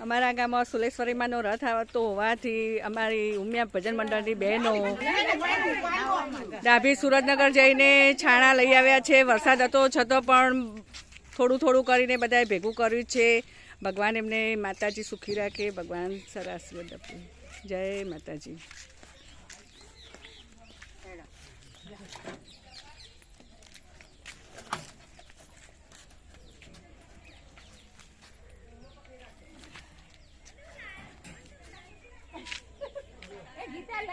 અમારા ગામમાં સુલેશ્વરીમાંનો રથ આવતો હોવાથી અમારી ઉમિયા ભજન મંડળની બહેનો ડાભી સુરતનગર જઈને છાણા લઈ આવ્યા છે. વરસાદ હતો છતાં પણ થોડું થોડું કરીને બધાએ ભેગું કર્યું છે. ભગવાન એમને માતાજી સુખી રાખે. ભગવાન સરસ બધા જય માતાજી.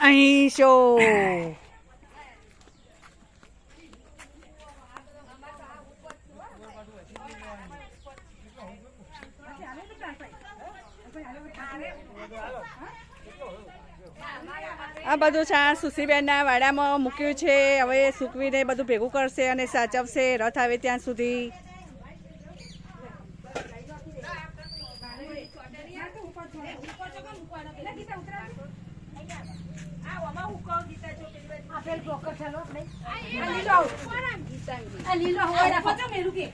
અહીં શો આ બધું છાણ સુશીબેનના વાડામાં મૂક્યું છે. હવે સૂકવીને બધું ભેગું કરશે અને સાચવશે. રથ આવે ત્યાં સુધી. લીલો. હોય